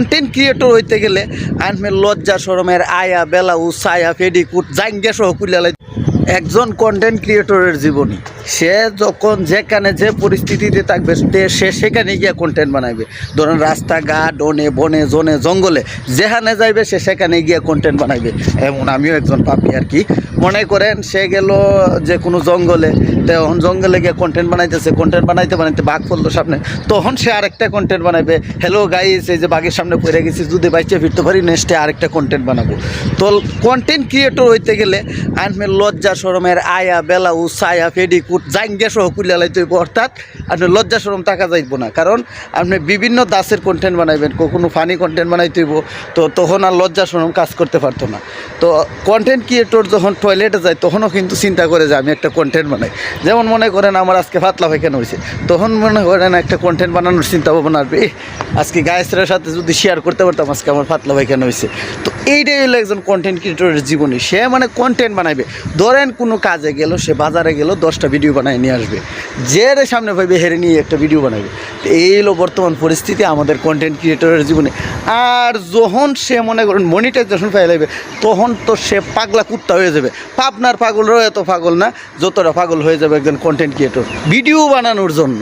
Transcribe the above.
Content creator হইতে গেলে আনমে লজ্জা সরমের আয়া বেলাউ সায়া ফেডিকুট জাঙ্গে সহ একজন কন্টেন্ট ক্রিয়েটরের জীবনী। সে যখন যেখানে যে পরিস্থিতিতে থাকবে সে- সেখানে গিয়ে কন্টেন্ট বানাবে ধরুন রাস্তাঘাট ডনে বনে, জনে, জঙ্গলে, যেখানে যাইবে, সে সেখানে গিয়ে কন্টেন্ট বানাইবে। এমন আমিও একজন পাপি আর কি। মনে করেন সে গেল যে কোনো জঙ্গলে, তখন জঙ্গলে গিয়ে কন্টেন্ট বানাইতেছে কন্টেন্ট বানাইতে বানাইতে বাঘ পড়ল সামনে। তখন সে আরেকটা কন্টেন্ট বানাবে হ্যালো গাইস এই যে বাঘের সামনে পড়ে গেছি, যদি বাইচে ফিরতে পারি নেক্সটে আরেকটা কন্টেন্ট বানাবো। তো কন্টেন্ট ক্রিয়েটর হইতে গেলে আনমে লজ্জা শরমের আয়া বেলাউ সায়া ফেডিকুট জাঙ্গিয়া সহ কুলিয়ালাই তৈব অর্থাৎ আপনি লজ্জা শরম টাকা যাইব না। কারণ আপনি বিভিন্ন দাসের কন্টেন্ট বানাইবেন কখনো ফানি কন্টেন্ট বানাই তৈব তো তখন আর লজ্জা শরম কাজ করতে পারতো না। তো কন্টেন্ট ক্রিয়েটর যখন টয়লেটে যায় তখনও কিন্তু চিন্তা করে যে আমি একটা কন্টেন্ট বানাই। যেমন মনে করেন আমার আজকে পাতলা পায়খানা হয়েছে তখন মনে করেন একটা কন্টেন্ট বানানোর চিন্তা ভাবনা আসবে "এহ, আজকে গায়েসের সাথে যদি শেয়ার করতে পারতাম আজকে আমার পাতলা পায়খানা হয়েছে তো এইটাই হলো একজন কন্টেন্ট ক্রিয়েটরের জীবনী। সে মানে কন্টেন্ট বানাইবে। ধরেন কোনো কাজে গেল, সে বাজারে গেল, দশটা ভিডিও বানায় নিয়ে আসবে। যে রে সামনে ভাইবে হেরে নিয়ে একটা ভিডিও বানাবে। এই হলো বর্তমান পরিস্থিতি, আমাদের কন্টেন্ট ক্রিয়েটরের জীবনে। আর যখন সে মনে করেন মনিটাইজেশন পাই লাগবে তখন তো সে পাগলা কুত্তা হয়ে যাবে। পাবনার পাগলরাও এত পাগল না, যতটা পাগল হয়ে যাবে একজন কন্টেন্ট ক্রিয়েটর ভিডিও বানানোর জন্য।